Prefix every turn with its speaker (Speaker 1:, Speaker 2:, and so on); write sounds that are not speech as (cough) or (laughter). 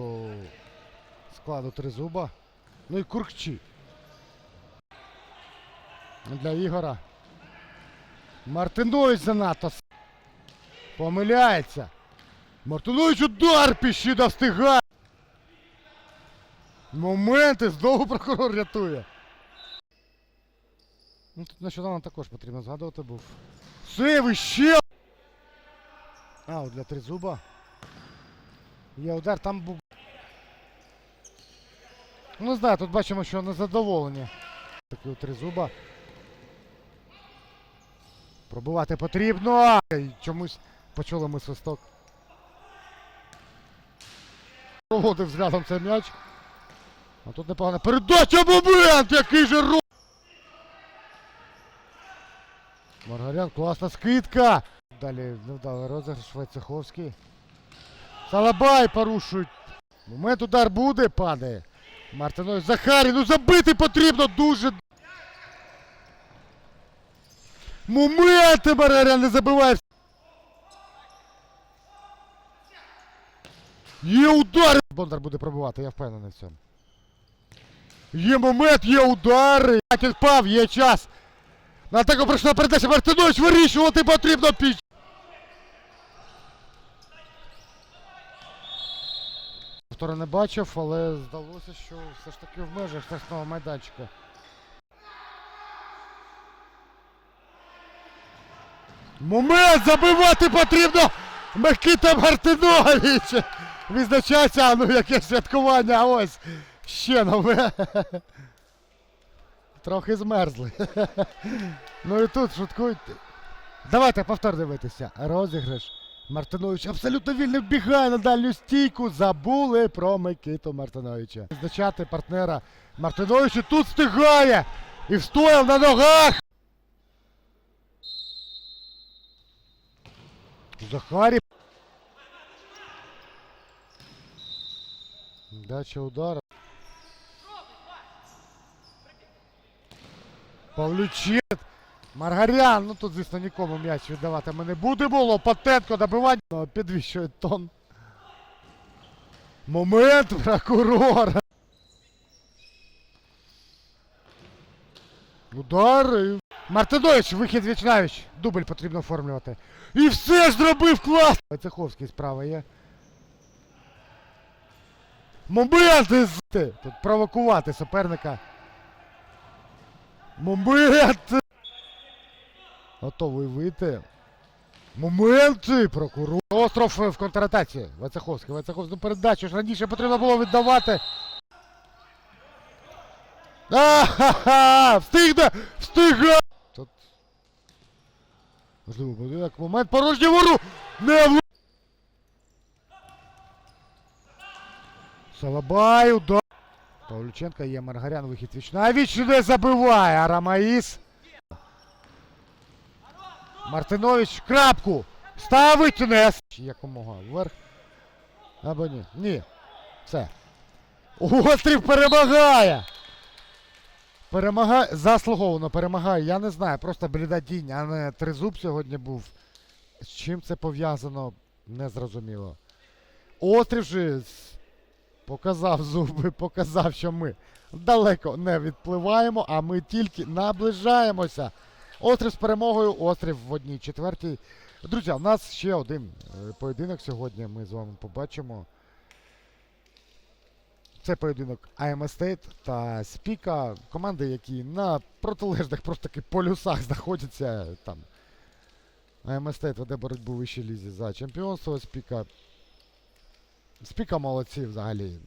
Speaker 1: до складу Тризуба. Ну і Куркчі. Для Ігора. Мартинович занадто. Помиляється. Мартинович удар піщида встигає. Моменти знову прокурор рятує. Ну тут нещодавно також потрібно згадувати був. Сейв іще! А, от для тризуба. Є удар, там був. Ну, не знаю, тут бачимо, що незадоволені. Такий у тризуба. Пробувати потрібно. Чомусь почули ми свисток. Проводив взглядом цей м'яч. А тут непогана передача момент! Який же ро... Маргарян, класна скидка! Далі невдалий розіграш Войцеховський. Салабай порушують. Момент удар буде, падає. Мартинович Захарій, ну забити потрібно дуже. Моменти Маргарян не забиває. Є удари! Бондар буде пробивати, я впевнений в цьому. Є момент, є удари. Впав, є час. На атаку пройшла передача Мартинович вирішувати потрібно піч. Повтора не бачив, але здалося, що все ж таки в межах штрафного майданчика. Момент забивати потрібно! Микита Мартинович! Відзначається, а ну яке святкування, ось ще нове. Трохи змерзли. ну і тут шуткують. Давайте повтор дивитися. Розіграш. Мартинович абсолютно вільно вбігає на дальню стійку. Забули про Микиту Мартиновича. Відзначати партнера Мартиновича тут встигає! І встояв на ногах! Захарі. Дача удара. Павлючет. Маргарян. Ну тут, звісно, нікому м'яч віддавати ми не будемо. Лопатенко добивання. Ну, Підвищує тон. Момент прокурора. Удари. Мартинович, вихід Вічнавич. Дубль потрібно оформлювати. І все ж зробив клас! Войцеховський справа є. Моменти з... Тут провокувати суперника. Момент! Готовий вийти. Моменти! Прокурор. Остров в контратаці. Вацеховський. Вацеховський. Ну передачу ж раніше потрібно було віддавати. Ахаха! Встигне! Встигає! Тут... Можливо, буде момент порожній вору! Не в... Салабай, удар. Павлюченко є Маргарян, вихід Вічнавіч не забиває, а Рамаїс. Мартинович крапку. Ставить нес. Якомога вверх. Або ні. Ні. Все. Острів перемагає. Перемагає. Заслуговано перемагає. Я не знаю. Просто бліда тінь, а не тризуб сьогодні був. З чим це пов'язано, не зрозуміло. Острів же показав зуби, (laughs) показав, що ми далеко не відпливаємо, а ми тільки наближаємося. Острів з перемогою, острів в одній четвертій. Друзі, у нас ще один е, поєдинок сьогодні. Ми з вами побачимо. Це поєдинок Стейт та Спіка. Команди, які на протилежних просто таки полюсах знаходяться. Там АМ Стейт веде боротьбу вищій лізі за чемпіонство. Спіка. Спіка молодці взагалі.